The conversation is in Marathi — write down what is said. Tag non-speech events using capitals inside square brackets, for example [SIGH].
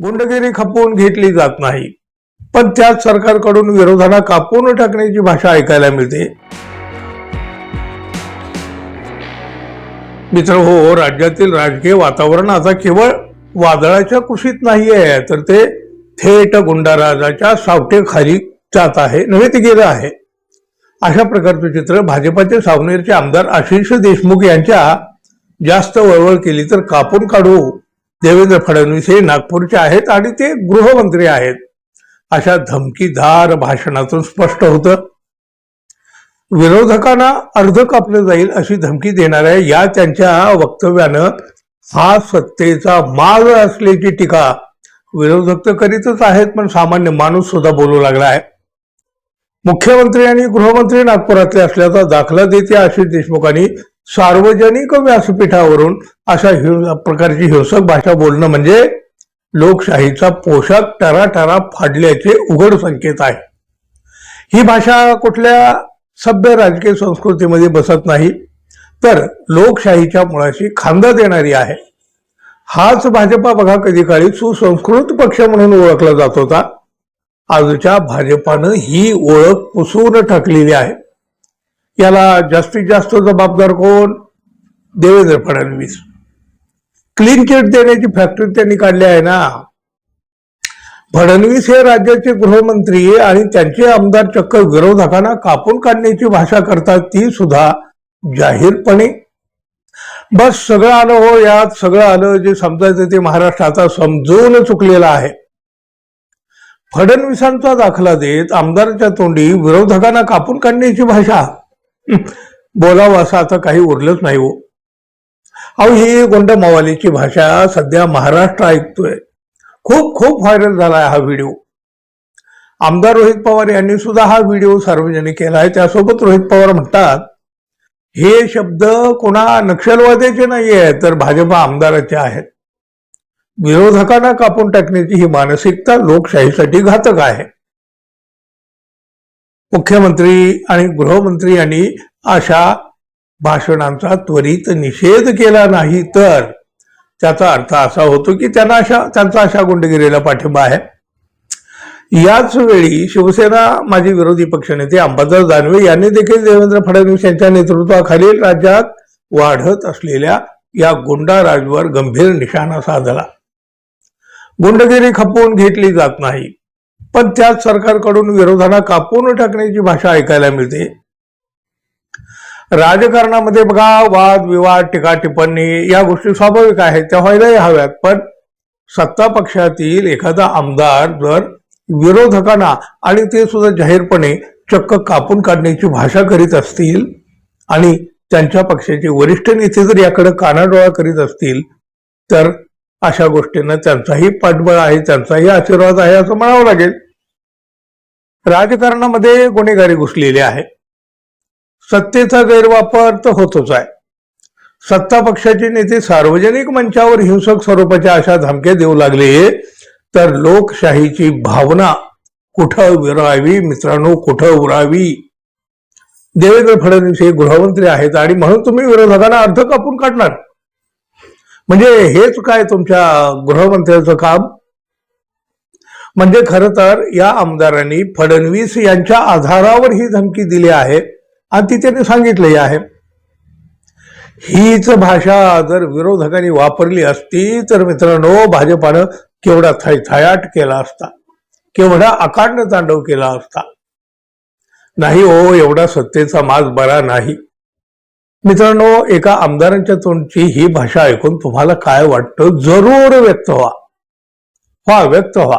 गुंडगिरी खपवून घेतली जात नाही. पण त्याच सरकारकडून विरोधाला कापून टाकण्याची भाषा ऐकायला मिळते. मित्र हो, हो राज्यातील राजकीय वातावरण आता केवळ वादळाच्या कुशीत नाहीये तर ते थेट गुंडाराजाच्या सावटेखाली जात आहे नव्हे ते गेलं आहे. अशा प्रकारचं चित्र भाजपाचे सावनेरचे आमदार आशिष देशमुख यांच्या जास्त वळवळ केली तर कापून काढू देवेंद्र फडणवीस हे नागपूरचे आहेत आणि ते गृहमंत्री आहेत. अशा धमकीदार भाषणातून स्पष्ट होतं. विरोधकांना अर्ध कापलं जाईल अशी धमकी देणाऱ्या या त्यांच्या वक्तव्यानं हा सत्तेचा माग असल्याची टीका विरोधक तर करीतच आहेत पण सामान्य माणूस सुद्धा बोलू लागला आहे. मुख्यमंत्री आणि गृहमंत्री नागपुरातले असल्याचा दाखला देते आशिष देशमुखांनी सार्वजनिक व्यासपीठावरून अशा हिव प्रकारची हिंसक भाषा बोलणं म्हणजे लोकशाहीचा पोशाख टराटरा फाडल्याचे उघड संकेत आहे. ही भाषा कुठल्या सभ्य राजकीय संस्कृतीमध्ये बसत नाही तर लोकशाहीच्या मुळाशी खांदा देणारी आहे. हाच भाजपा बघा कधी काळी सुसंस्कृत पक्ष म्हणून ओळखला जात होता. आजच्या भाजपानं ही ओळख पुसून टाकलेली आहे. याला जास्तीत जास्त जबाबदार कोण? देवेंद्र फडणवीस. क्लीन चिट देण्याची फॅक्टरी त्यांनी काढली आहे ना. फडणवीस हे राज्याचे गृहमंत्री आणि त्यांचे आमदार चक्क विरोधकांना कापून काढण्याची भाषा करतात ती सुद्धा जाहीरपणे. बस सगळं आलं हो यात सगळं आलं जे समजायचं ते महाराष्ट्र आता समजून चुकलेलं आहे. फडणवीसांचा दाखला देत आमदाराच्या तोंडी विरोधकांना कापून काढण्याची भाषा. [LAUGHS] बोलावं असं आता काही उरलंच नाही हो. अहो ही गोंड मवालीची भाषा सध्या महाराष्ट्र ऐकतोय. खूप खूप व्हायरल झालाय हा व्हिडिओ. आमदार रोहित पवार यांनी सुद्धा हा व्हिडिओ सार्वजनिक केला आहे त्यासोबत रोहित पवार म्हणतात हे शब्द कोणा नक्षलवाद्याचे नाही आहे तर भाजपा आमदाराचे आहेत. विरोधकांना कापून टाकण्याची ही मानसिकता लोकशाहीसाठी घातक आहे. मुख्यमंत्री आणि गृहमंत्री यांनी अशा भाषणांचा त्वरित निषेध केला नाही तर त्याचा अर्थ असा होतो की त्यांना अशा त्यांचा अशा गुंडगिरीला पाठिंबा आहे. याच वेळी शिवसेना माजी विरोधी पक्षनेते अंबादास दानवे यांनी देखील देवेंद्र फडणवीस यांच्या नेतृत्वाखालील राज्यात वाढत असलेल्या या गुंडाराजवर गंभीर निशाणा साधला. गुंडगिरी खपवून घेतली जात नाही. पण त्याच सरकारकडून विरोधांना कापून टाकण्याची भाषा ऐकायला मिळते. राजकारणामध्ये बघा वाद विवाद टीका टिप्पणी या गोष्टी स्वाभाविक आहेत त्या व्हायलाही हव्यात. पण सत्ता पक्षातील एखादा आमदार जर विरोधकांना आणि ते सुद्धा जाहीरपणे चक्क कापून काढण्याची भाषा करीत असतील आणि त्यांच्या पक्षाचे वरिष्ठ नेते जर याकडे कानाडोळा करीत असतील तर अशा गोष्टींना त्यांचाही पाठबळ आहे त्यांचाही आशीर्वाद आहे असं म्हणावं लागेल. राजकारणामध्ये गुन्हेगारी घुसलेली आहे. सत्तेचा गैरवापर तर होतोच आहे. सत्ता पक्षाचे नेते सार्वजनिक मंचावर हिंसक स्वरूपाच्या अशा धमक्या देऊ लागले तर लोकशाहीची भावना कुठं विरावी? मित्रांनो कुठं उरावी? देवेंद्र फडणवीस हे गृहमंत्री आहेत आणि म्हणून तुम्ही विरोधकांना अर्ध कापून काढणार. म्हणजे हेच काय तुमच्या गृहमंत्र्याचं काम? म्हणजे खरं तर या आमदारांनी फडणवीस यांच्या आधारावर ही धमकी दिली आहे आणि ती त्यांनी सांगितलेली आहे. हीच भाषा जर विरोधकांनी वापरली असती तर मित्रांनो भाजपानं केवढा थैथयाट केला असता केवढा अकांड तांडव केला असता. नाही ओ एवढा सत्तेचा माज बरा नाही. मित्रांनो एका आमदारांच्या तोंडची ही भाषा ऐकून तुम्हाला काय वाटतं? जरूर व्यक्त व्हा. व्हा व्यक्त व्हा.